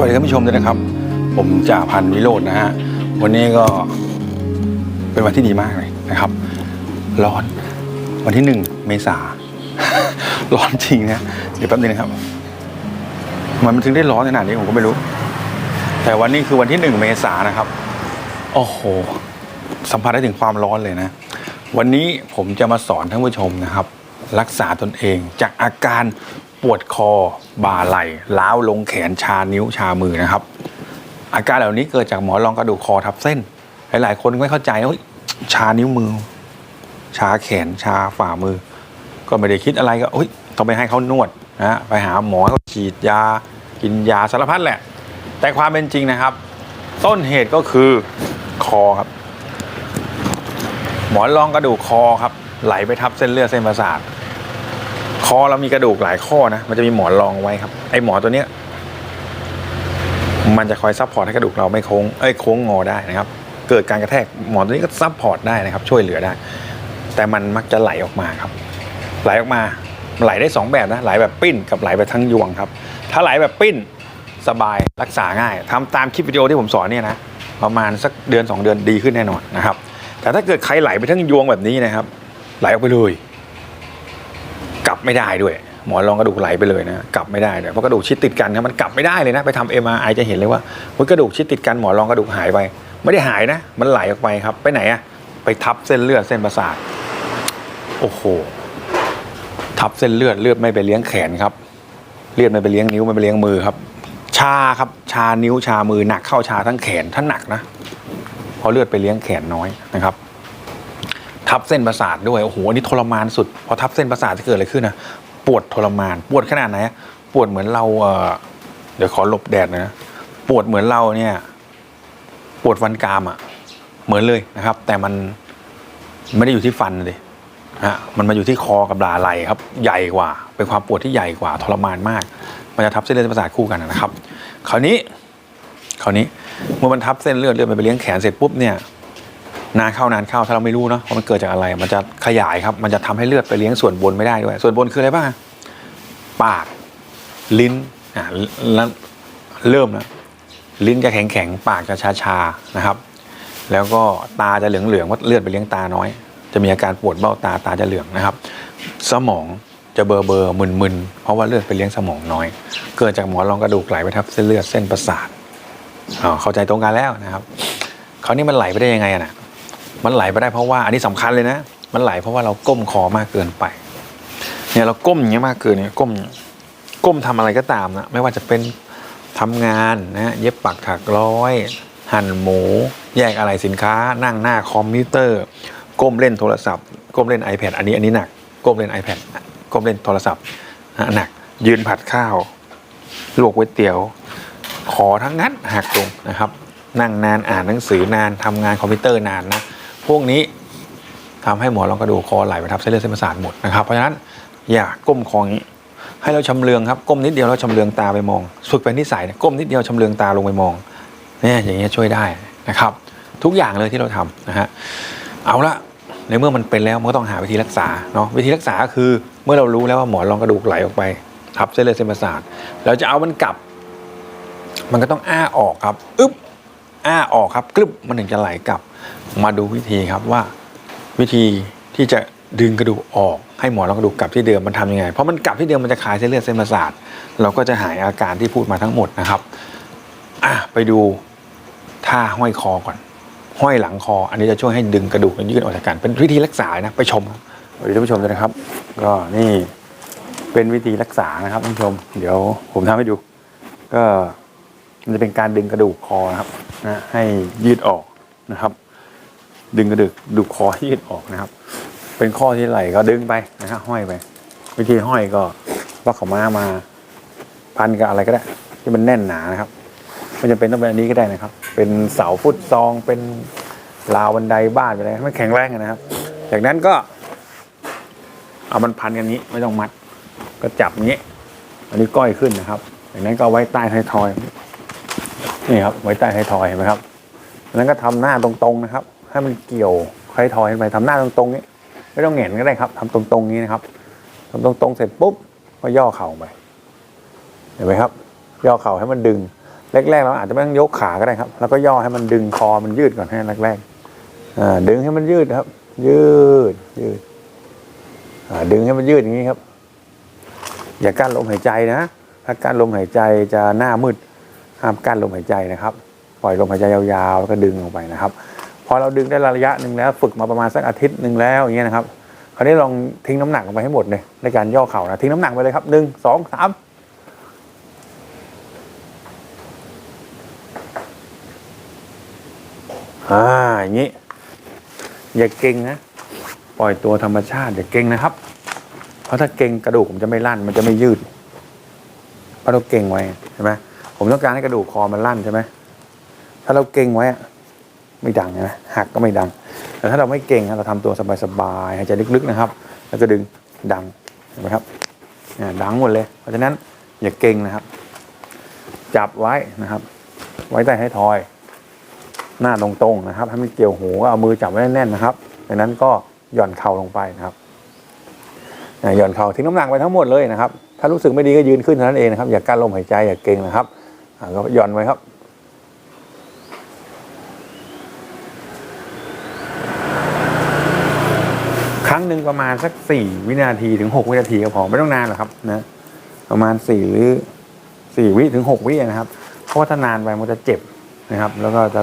วัสดีท่านผู้ชมด้วยนะครับ ผมจ่าพันวิโรจน์นะฮะ วันนี้ก็เป็นวันที่ดีมากเลยนะครับร้อนวันที่หนึ่งเมษา ร้อนจริงนะเดี๋ยวแป๊บนึงนะครับ มันถึงได้ร้อนขนาดนี้ผมก็ไม่รู้ แต่วันนี้คือวันที่หนึ่งเมษานะครับ โอ้โห สัมผัสได้ถึงความร้อนเลยนะ วันนี้ผมจะมาสอนท่านผู้ชมนะครับ รักษาตนเอง จากอาการปวดคอ บ่าไหล่ล้าวลงแขนชานิ้วชามือนะครับ อาการเหล่านี้เกิดจากหมอนรองกระดูกคอทับเส้น หลาย ๆ คนไม่เข้าใจว่าเฮ้ยชานิ้วมือ ชาแขนชาฝ่ามือ ก็ไม่ได้คิดอะไรก็เฮ้ยต้องไปให้เขานวดนะไปหาหมอเขาฉีดยา กินยาสารพัดแหละ แต่ความเป็นจริงนะครับ ต้นเหตุก็คือคอครับ หมอนรองกระดูกคอครับ ไหลไปทับเส้นเลือดเส้นประสาท คอเรามีกระดูกหลายข้อนะ มันจะมีหมอนรองไว้ครับ ไอหมอนตัวเนี้ย มันจะคอยซัพพอร์ตให้กระดูกเราไม่โค้ง เอ้ยโค้งงอได้นะครับ เกิดการกระแทกหมอนตัวนี้ก็ซัพพอร์ตได้นะครับ ช่วยเหลือได้ แต่มันมักจะไหลออกมาครับ ไหลออกมา ไหลได้สองแบบนะ ไหลแบบปิ้นกับไหลแบบทั้งยวงครับ ถ้าไหลแบบปิ้นสบายรักษาง่ายทำตามคลิปวิดีโอที่ผมสอนเนี่ยนะ ประมาณสักเดือน 2 เดือนดีขึ้นแน่นอนนะครับ แต่ถ้าเกิดใครไหลไปทั้งยวงแบบนี้นะครับ ไหลออกไปเลย บไม่ได้ด้วย หมอนรองกระดูกไหลไปเลยนะกลับไม่ได้ด้วยเพราะกระดูกชิดติดกันครับมันกลับไม่ได้เลยนะไปทำเอ็มไอจะเห็นเลยว่ากระดูกชิดติดกันหมอนรองกระดูกหายไป ไม่ได้หายนะ มันไหลออกไปครับ ไปไหนอะไปทับเส้นเลือดเส้นประสาทโอ้โหทับเส้นเลือดเลือดไม่ไปเลี้ยงแขนครับ เลือดไม่ไปเลี้ยงนิ้วไม่ไปเลี้ยงมือครับ ชาครับชานิ้วชามือหนักเข้าชาทั้งแขนถ้านหนักนะเพราะเลือดไปเลี้ยงแขนน้อยนะครับ ทับเส้นประสาทด้วยโอ้โหอันนี้ทรมานสุดพอทับเส้นประสาทจะเกิดอะไรขึ้นนะปวดทรมาน ปวดขนาดไหนปวดเหมือนเราเดี๋ยวขอหลบแดดนะปวดเหมือนเราเนี่ย ปวดฟันกรามอะ เหมือนเลยนะครับ แต่มันไม่ได้อยู่ที่ฟันเลยฮะมันมาอยู่ที่คอกับบ่าไหล่ครับ ใหญ่กว่า เป็นความปวดที่ใหญ่กว่าทรมานมาก มันจะทับเส้นเลือดประสาทคู่กันนะครับ คราวนี้ คราวนี้เมื่อมันทับเส้นเลือดเลือดมันไปเลี้ยงแขนเสร็จปุ๊บเนี่ย นานเข้านานเข้าถ้าเราไม่รู้เนาะว่ามันเกิดจากอะไร มันจะขยายครับ มันจะทำให้เลือดไปเลี้ยงส่วนบนไม่ได้ด้วย ส่วนบนคืออะไรบ้าง ปาก ลิ้น อ่าแล้วเริ่มแล้วลิ้นจะแข็งแข็งปากจะชาชานะครับ แล้วก็ตาจะเหลืองเหลืองว่าเลือดไปเลี้ยงตาน้อย จะมีอาการปวดเบ้าตาตาจะเหลืองนะครับ สมองจะเบอร์เบอร์มึนมึนเพราะว่าเลือดไปเลี้ยงสมองน้อย เกิดจากหมอนรองกระดูกไหลไปทับเส้นเลือดเส้นประสาทอ๋อเข้าใจตรงกันแล้วนะครับ คราวนี้มันไหลไปได้ยังไงอะนะ มันไหลไปได้เพราะว่าอันนี้สำคัญเลยนะ มันไหลเพราะว่าเราก้มคอมากเกินไป เนี่ยเราก้มอย่างเงี้ยมากเกินเนี่ยก้มก้มทำอะไรก็ตามนะไม่ว่าจะเป็นทำงานนะเย็บปักถักร้อย หั่นหมู แยกอะไรสินค้า นั่งหน้าคอมพิวเตอร์ ก้มเล่นโทรศัพท์ ก้มเล่น iPad อันนี้อันนี้หนัก ก้มเล่น iPad ก้มเล่นโทรศัพท์หนัก ยืนผัดข้าว ลวกก๋วยเตี๋ยว ขอทั้งนั้นหักลงนะครับ นั่งนานอ่านหนังสือนานทำงานคอมพิวเตอร์นานนะ พวกนี้ทำให้หมอนรองกระดูกคอไหลไปทับเส้นเลือดเส้นประสาทหมดนะครับ เพราะฉะนั้นอย่าก้มคองนี้ให้เราชำเลืองครับก้มนิดเดียวแล้วชำเลืองตาไปมองฝึกเป็นนิสัยเนี่ยก้มนิดเดียวชำเลืองตาลงไปมองเนี่ยอย่างเงี้ยช่วยได้นะครับ ทุกอย่างเลยที่เราทำนะฮะเอาละในเมื่อมันเป็นแล้วมันก็ต้องหาวิธีรักษาเนาะวิธีรักษาคือเมื่อเรารู้แล้วว่าหมอนรองกระดูกไหลออกไปทับเส้นเลือดเส้นประสาทเราจะเอามันกลับ มันก็ต้องอ้าออกครับอึ๊บ อ้าออกครับกรึบมันถึงจะไหลกลับ มาดูวิธีครับว่า วิธีที่จะดึงกระดูกออกให้หมอนรองกระดูกกลับที่เดิมมันทำยังไง เพราะมันกลับที่เดิมมันจะคลายเส้นเลือดเส้นประสาทเราก็จะหายอาการที่พูดมาทั้งหมดนะครับอะไปดูท่าห้อยคอก่อน ห้อยหลังคอ อันนี้จะช่วยให้ดึงกระดูกมันยืดออกจากกัน เป็นวิธีรักษานะไปชมครับสวัสดีท่านผู้ชมนะครับ ก็นี่เป็นวิธีรักษานะครับท่านผู้ชม เดี๋ยวผมทำให้ดู ก็มันจะเป็นการดึงกระดูกคอนะครับ นะให้ยืดออกนะครับ ดึงกระดูกดูกคอให้ยืดออกนะครับ เป็นข้อที่ไหลก็ดึงไปนะครับห้อยไป วิธีห้อยก็ว่าเขามามาพันกับอะไรก็ได้ ที่มันแน่นหนานะครับไม่จำเป็นต้องเป็นอันนี้ก็ได้นะครับ เป็นเสาฟุตซองเป็นราวบันไดบ้านไปเลยไม่แข็งแรงนะครับ จากนั้นก็เอามันพันกันนี้ไม่ต้องมัด ก็จับงนี้ อันนี้ก้อยขึ้นนะครับ จากนั้นก็ไว้ใต้ท้ายทอย นี่ครับไว้ใต้ท้ายทอยเห็นไหมครับจากนั้นก็ทำหน้าตรงๆนะครับ ให้มันเกี่ยวท้ายทอยไปทำหน้าตรงๆนี้ไม่ต้องแหงนก็ได้ครับทำตรงๆนี้นะครับทำตรงๆเสร็จปุ๊บก็ย่อเข่าไปเห็นไหมครับ ย่อเข่าให้มันดึงแรกๆเราอาจจะไม่ต้องยกขาก็ได้ครับ แล้วก็ย่อให้มันดึงคอมันยืดก่อนให้แรกๆดึงให้มันยืดครับ ยืดยืดดึงให้มันยืดอย่างนี้ครับ อย่ากั้นลมหายใจนะ ถ้ากั้นลมหายใจจะหน้ามืด ห้ามกั้นลมหายใจนะครับ ปล่อยลมหายใจยาวๆแล้วก็ดึงออกไปนะครับพอเราดึงได้ระยะหนึ่งแล้วฝึกมาประมาณสักอาทิตย์หนึ่งแล้วอย่างเงี้ยนะครับคราวนี้ลองทิ้งน้ำหนักลงไปให้หมดเลยในการย่อเข่านะทิ้งน้ำหนักไปเลยครับหนึ่งสองสามอ่าอย่างนี้ อย่าเก่งนะ ปล่อยตัวธรรมชาติอย่าเก่งนะครับ เพราะถ้าเก่งกระดูกผมจะไม่ลั่นมันจะไม่ยืดเพราะเราเก่งไว้ใช่ไหม ผมต้องการให้กระดูกคอมันลั่นใช่ไหมถ้าเราเก่งไว้อะไม่ดังนะหักก็ไม่ดัง แต่ถ้าเราไม่เก่งเราทำตัวสบายๆหายใจลึกๆนะครับ แล้วก็ดึงดังเห็นไหมครับดังหมดเลย เพราะฉะนั้นอย่าเก่งนะครับ จับไว้นะครับ ไว้ใต้ให้ทอย หน้าตรงๆนะครับให้มันเกี่ยวหูก็เอามือจับไว้แน่นๆนะครับจากนั้นก็หย่อนเข่าลงไปนะครับหย่อนเข่าทิ้งน้ำหนักไปทั้งหมดเลยนะครับ ถ้ารู้สึกไม่ดีก็ยืนขึ้นเท่านั้นเองนะครับ อย่ากั้นลมหายใจอย่าเก่งนะครับ ก็หย่อนไว้ครับ ครั้งหนึ่งประมาณสักสี่วินาทีถึงหกวินาทีก็พอไม่ต้องนานหรอกครับนะประมาณสี่หรือสี่วิถึงหกวินะครับ เพราะว่าถ้านานไปมันจะเจ็บนะครับ แล้วก็จะ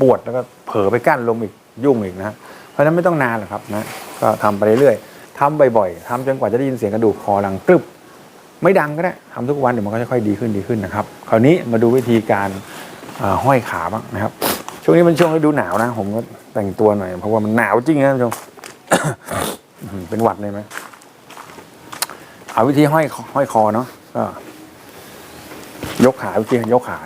ปวดแล้วก็เผลอไปกั้นลมอีกยุ่งอีกนะเพราะฉะนั้นไม่ต้องนานหรอกครับนะก็ทำไปเรื่อยๆทำบ่อยๆทำจนกว่าจะได้ยินเสียงกระดูกคอดังกรึบ ไม่ดังก็ได้ทำทุกวันเดี๋ยวมันก็จะค่อยดีขึ้นดีขึ้นนะครับ คราวนี้มาดูวิธีการาห้อยขาบ้างนะครับ ช่วงนี้มันช่วงฤดูหนาวนะ ผมก็แต่งตัวหน่อยเพราะว่ามันหนาวจริงนะท่านผู้ชมเป็นหวัดเลยไหมเอาวิธีห้อยห้อยคอเนาะก็ยกขาวิธียกขา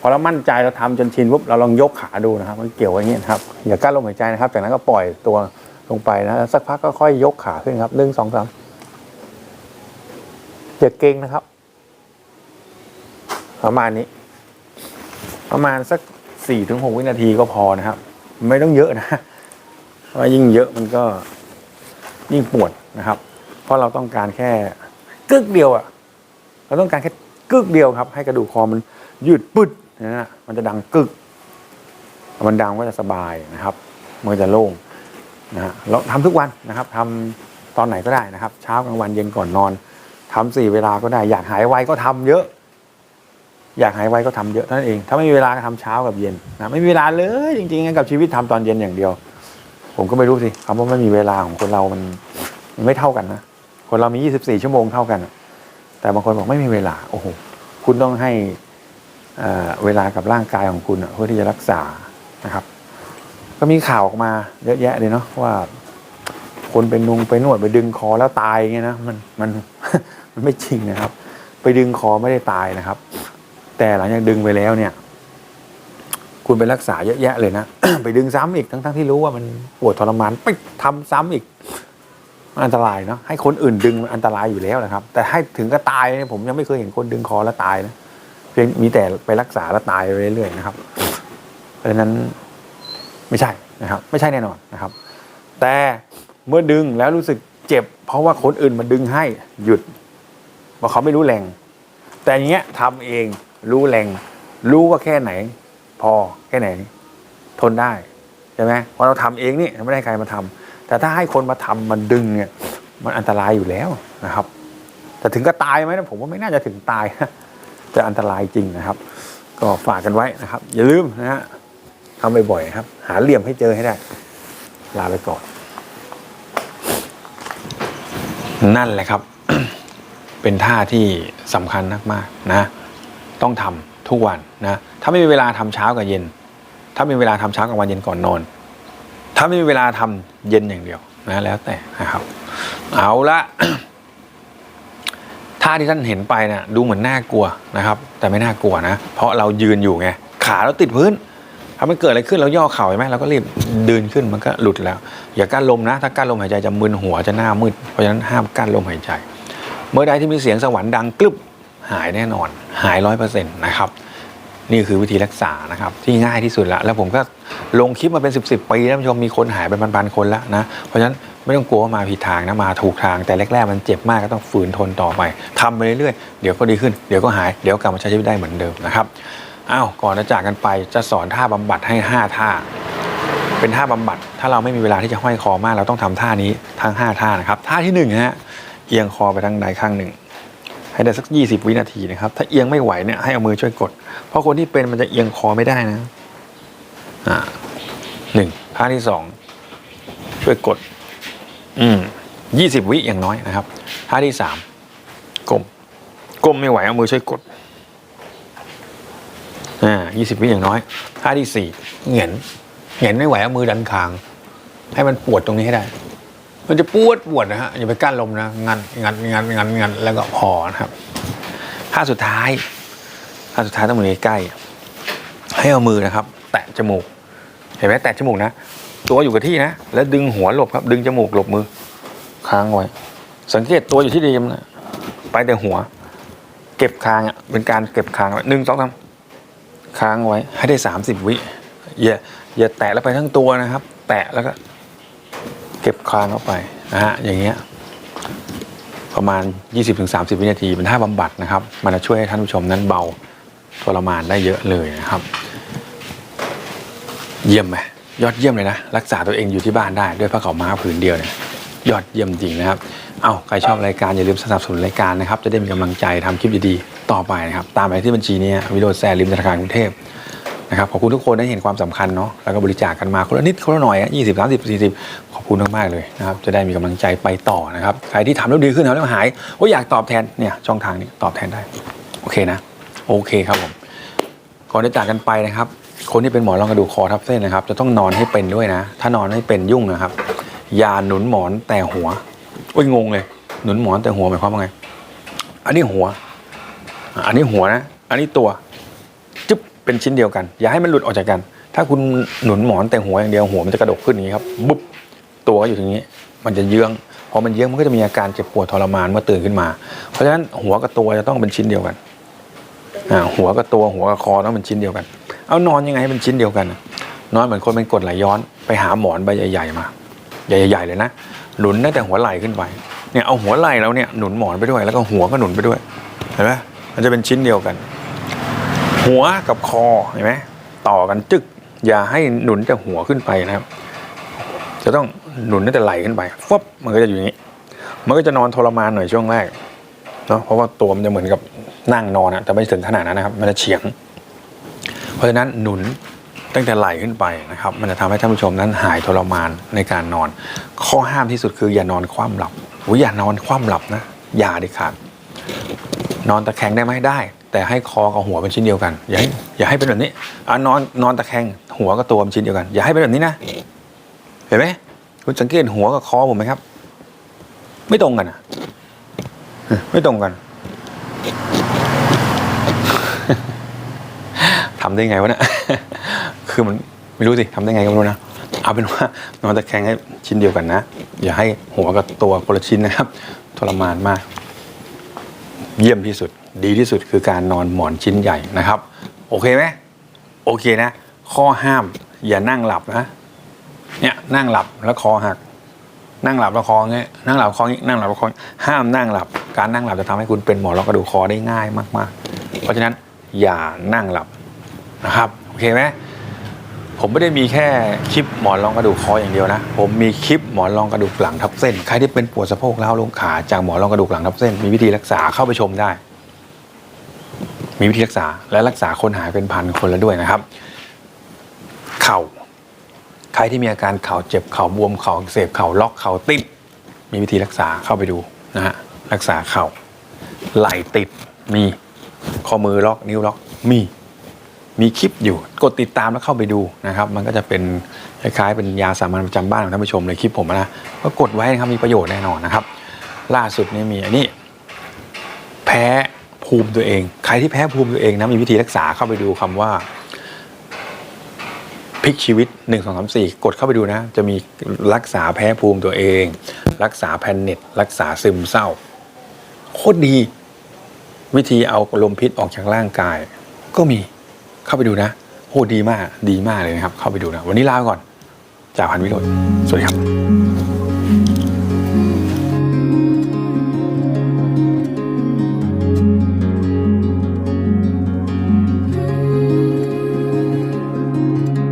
พอเรามั่นใจเราทำจนชินปุ๊บเราลองยกขาดูนะครับ มันเกี่ยวอย่างนี้นะครับ อย่ากั้นลมหายใจนะครับ จากนั้นก็ปล่อยตัวลงไปนะสักพักก็ค่อยยกขาขึ้นครับหนึ่งสองสาม อย่าเก่งนะครับ ประมาณนี้ ประมาณสักสี่ถึงหกวินาทีก็พอนะครับ ไม่ต้องเยอะนะเพราะว่ายิ่งเยอะมันก็ยิ่งปวดนะครับ เพราะเราต้องการแค่กึกเดียวอะเราต้องการแค่กึกเดียวครับ ให้กระดูกคอมันยืดปึ๊ดนะฮะมันจะดังกึก มันดังก็จะสบายนะครับมันจะโล่งนะฮะเราทำทุกวันนะครับทำตอนไหนก็ได้นะครับ เช้ากลางวันเย็นก่อนนอน ทำสี่เวลาก็ได้ อยากหายไวก็ทำเยอะ อยากหายไวก็ทำเยอะเท่านั้นเอง ถ้าไม่มีเวลาก็ทำเช้ากับเย็นนะไม่มีเวลาเลยจริงๆกับชีวิตทำตอนเย็นอย่างเดียว ผมก็ไม่รู้สิคำว่าไม่มีเวลาของคนเรามันมันไม่เท่ากันนะคนเรามี 24 ชั่วโมงเท่ากัน แต่บางคนบอกไม่มีเวลาโอ้โหคุณต้องให้เวลากับร่างกายของคุณเพื่อที่จะรักษานะครับ ก็มีข่าวออกมาเยอะแยะเลยเนาะว่า คนไปนุงไปนวดไปดึงคอแล้วตายอย่างเงี้ยนะมันมัน มันไม่จริงนะครับ ไปดึงคอไม่ได้ตายนะครับ แต่หลังจากดึงไปแล้วเนี่ย คุณไปรักษาเยอะแยะเลยนะ ไปดึงซ้ำอีกทั้งๆที่รู้ว่ามันปวดทรมานไปทำซ้ำอีกอันตรายเนาะให้คนอื่นดึงมันอันตรายอยู่แล้วนะครับ แต่ให้ถึงก็ตายเนี่ยผมยังไม่เคยเห็นคนดึงคอแล้วตายนะเพียงมีแต่ไปรักษาแล้วตายไปเรื่อยๆนะครับ เพราะฉะนั้นไม่ใช่นะครับ ไม่ใช่แน่นอนนะครับ แต่เมื่อดึงแล้วรู้สึกเจ็บ เพราะว่าคนอื่นมาดึงให้หยุด เพราเขาไม่รู้แรง แต่อย่างเงี้ยทำเองรู้แรง รู้ว่าแค่ไหน พอแค่ไหน ทนได้ใช่ไหมพอเราทำเองนี่ไม่ได้ใครมาทำแต่ถ้าให้คนมาทำมันดึงเนี่ย มันอันตรายอยู่แล้วนะครับ แต่ถึงก็ตายไหมนะผมว่าไม่น่าจะถึงตายจะอันตรายจริงนะครับ ก็ฝากกันไว้นะครับ อย่าลืมนะฮะทำบ่อยๆครับ หาเหลี่ยมให้เจอให้ได้ ลาไปก่อน นั่นแหละครับ เป็นท่าที่สำคัญมากๆนะ ต้องทำทุกวันนะถ้าไม่มีเวลาทำเช้ากับเย็น ถ้ามีเวลาทำเช้ากับวันเย็นก่อนนอน ถ้าไม่มีเวลาทำเย็นอย่างเดียวนะแล้วแต่นะครับเอาละท่าที่ท่านเห็นไปนะ่ะดูเหมือนน่ากลัวนะครับ แต่ไม่น่ากลัวนะ เพราะเรายืนอยู่ไงขาเราติดพื้นถ้ามันเกิดอะไรขึ้นเราย่อเข่าเห็นไหมเราก็รีบเดึนขึ้นมันก็หลุดแล้ว อย่ากั้นลมนะ ถ้ากั้นลมหายใจจะมึนหัวจะหน้ามืดเพราะฉะนั้นห้ามกั้นลมหายใจ เมื่อใดที่มีเสียงสวรรค์ดังกลึบหายแน่นอน หายร้อยเปอร์เซ็นต์นะครับ นี่คือวิธีรักษานะครับที่ง่ายที่สุดละแล้วผมก็ลงคลิปมาเป็นสิบสิบปีท่านผู้ชมมีคนหายเป็นพันๆคนแล้วนะ เพราะฉะนั้นไม่ต้องกลัวว่ามาผิดทางนะมาถูกทางแต่แรกๆมันเจ็บมากก็ต้องฝืนทนต่อไปทำไปเรื่อยๆเดี๋ยวก็ดีขึ้น เดี๋ยวก็หายเดี๋ยวกลับมาใช้ชีวิตได้เหมือนเดิมนะครับอ้าวก่อนจะจากกันไปจะสอนท่าบำบัดให้ 5 ท่า เป็นท่าบำบัด ถ้าเราไม่มีเวลาที่จะห้อยคอมาก เราต้องทำท่านี้ทั้ง 5 ท่านะครับท่าที่1นึ่งนะฮะ เอียงคอไปทางใดข้างหนึ่ง ให้ได้สัก 20 วินาทีนะครับ ถ้าเอียงไม่ไหวเนี่ยให้เอามือช่วยกด เพราะคนที่เป็นมันจะเอียงคอไม่ได้นะอ่าหนึ่งท่าที่สองช่วยกด อืมยี่สิบวิอย่างน้อยนะครับท่าที่สามก้มก้มไม่ไหวเอามือช่วยกดอ่ายี่สิบวิอย่างน้อยท่าที่สี่เหงียนเหงียนไม่ไหวเอามือดันคาง ให้มันปวดตรงนี้ให้ได้ มันจะปวดปวดนะฮะอย่าไปกั้นลมนะงันงันงันงันงันแล้วก็พอนะครับท่าสุดท้ายท่าสุดท้ายต้องมือใกล้ ให้เอามือนะครับ แตะจมูก เห็นไหมแตะจมูกนะ ตัวอยู่กับที่นะ แล้วดึงหัวหลบครับ ดึงจมูกหลบมือ ค้างไว้ สังเกตตัวอยู่ที่เดิมนะไปแต่หัว เก็บคางอะเป็นการเก็บคางไว้หนึ่งสองสามค้างไว้ให้ได้สามสิบวิอย่าอย่าแตะแล้วไปทั้งตัวนะครับ แตะแล้วก็ เก็บคางเข้าไปนะฮะอย่างเงี้ยประมาณ 20-30 วินาทีเป็นท่าบำบัดนะครับ มันจะช่วยให้ท่านผู้ชมนั้นเบาทรมานได้เยอะเลยนะครับ เยี่ยมไหมยอดเยี่ยมเลยนะ รักษาตัวเองอยู่ที่บ้านได้ด้วยผ้าขาวม้าผืนเดียวเนี่ยยอดเยี่ยมจริงนะครับ เอาใครชอบรายการอย่าลืมสนับสนุนรายการนะครับ จะได้มีกำลังใจทำคลิปดีๆต่อไปนะครับ ตามไปที่บัญชีนี้วิโรจน์แซริมธนาคารกรุงเทพนะครับขอบคุณทุกคนได้เห็นความสำคัญเนาะแล้วก็บริจาคกันมาคนละนิดคนละหน่อยยี่สิบสามสิบสี่สิบ อบคุณมากๆเลยนะครับ จะได้มีกำลังใจไปต่อนะครับ ใครที่ทำแล้วดีขึ้นทำแล้วหายว่าอยากตอบแทนเนี่ยช่องทางนี้ตอบแทนได้ โอเคนะ โอเคครับผมก่อนจะจากกันไปนะครับ คนที่เป็นหมอนรองกระดูกคอทับเส้นนะครับ จะต้องนอนให้เป็นด้วยนะ ถ้านอนให้เป็นยุ่งนะครับอย่าหนุนหมอนแต่หัวโอ้ยงงเลย หนุนหมอนแต่หัวหมายความว่าไง อันนี้หัว อันนี้หัวนะ อันนี้ตัวจึ๊บเป็นชิ้นเดียวกัน อย่าให้มันหลุดออกจากกัน ถ้าคุณหนุนหมอนแต่หัวอย่างเดียวหัวมันจะกระดกขึ้นอย่างนี้ครับบุ๊บ ตัวก็อยู่ตรงนี้ มันจะเยื้องพอมันเยื้องมันก็จะมีอาการเจ็บปวดทรมานเมื่อตื่นขึ้นมา เพราะฉะนั้นหัวกับตัวจะต้องเป็นชิ้นเดียวกันหัวกับตัวหัวกับคอต้องเป็นชิ้นเดียวกัน เอานอนยังไงให้เป็นชิ้นเดียวกัน นอนเหมือนคนเป็นกดไหลย้อนไปหาหมอนใบใหญ่ๆมาใหญ่ๆเลยนะหนุนตั้งแต่หัวไหล่ขึ้นไปเนี่ยเอาหัวไหล่แล้วเนี่ยหนุนหมอนไปด้วย แล้วก็หัวก็หนุนไปด้วยเห็นไหมมันจะเป็นชิ้นเดียวกัน หัวกับคอเห็นไหมต่อกันจึกอย่าให้หนุนแต่หัวขึ้นไปนะครับ จะต้อง หนุนตั้งแต่ไหลขึ้นไปฟบมันก็จะอยู่อย่างนี้ มันก็จะนอนทรมานหน่อยช่วงแรกเนาะเพราะว่าตัวมันจะเหมือนกับนั่งนอนอะแต่ไม่ถึงขนาดนั้นนะครับ มันจะเฉียง เพราะฉะนั้นหนุนตั้งแต่ไหลขึ้นไปนะครับ มันจะทำให้ท่านผู้ชมนั้นหายทรมานในการนอน ข้อห้ามที่สุดคืออย่านอนคว่ำหลับโอ้ยอย่านอนคว่ำหลับนะอย่าเด็ดขาดนอนตะแคงได้ไหมได้ แต่ให้คอกับหัวเป็นชิ้นเดียวกัน อย่าให้อย่าให้เป็นแบบนี้อะนอนนอนตะแคงหัวกับตัวเป็นชิ้นเดียวกัน อย่าให้เป็นแบบนี้นะ เห็นไหม คุณสังเกตหัวกับคอผมไหมครับ ไม่ตรงกันอะไม่ตรงกันทำได้ไงวะเนี่ยคือมันไม่รู้สิทำได้ไงก็ไม่รู้นะเอาเป็นว่านอนตะแคงให้ชิ้นเดียวกันนะ อย่าให้หัวกับตัวคนละชิ้นนะครับ ทรมานมาก เยี่ยมที่สุด ดีที่สุดคือการนอนหมอนชิ้นใหญ่นะครับ โอเคไหมโอเคนะ ข้อห้ามอย่านั่งหลับนะ เนี่ยนั่งหลับแล้วคอหัก นั่งหลับแล้วคอเงี้ยนั่งหลับคองี้นั่งหลับแล้วคอห้ามนั่งหลับ การนั่งหลับจะทำให้คุณเป็นหมอนรองกระดูกคอได้ง่ายมากๆ เพราะฉะนั้นอย่านั่งหลับนะครับโอเคไหมผมไม่ได้มีแค่คลิปหมอนรองกระดูกคออย่างเดียวนะ ผมมีคลิปหมอนรองกระดูกหลังทับเส้น ใครที่เป็นปวดสะโพกเล้าวลงขาจากหมอนรองกระดูกหลังทับเส้น มีวิธีรักษาเข้าไปชมได้ มีวิธีรักษาและรักษาคนหายเป็นพันคนแล้วด้วยนะครับ เข่า ใครที่มีอาการเข่าเจ็บเข่าบวมเข่าเสพเข่าล็อกเข่าติด มีวิธีรักษาเข้าไปดูนะฮะรักษาเข่าไหล่ติดมีข้อมือล็อกนิ้วล็อกมีมีคลิปอยู่กดติดตามแล้วเข้าไปดูนะครับ มันก็จะเป็นคล้ายๆเป็นยาสามัญประจำบ้านของท่านผู้ชมเลยคลิปผมนะก็กดไว้นะครับมีประโยชน์แน่นอนนะครับ ล่าสุดนี่มีอันนี้ แพ้ภูมิตัวเอง ใครที่แพ้ภูมิตัวเองนะมีวิธีรักษาเข้าไปดูคำว่า พลิกชีวิต 1 2 3 4 กดเข้าไปดูนะ จะมีรักษาแพ้ภูมิตัวเอง รักษาแพนเน็ตรักษาซึมเศร้า โคตรดี วิธีเอาลมพิษออกจากร่างกาย ก็มีเข้าไปดูนะโหดีมากดีมากเลยนะครับ เข้าไปดูนะ วันนี้ลาไปก่อนจากพันวิโรจน์สวัสดีครับ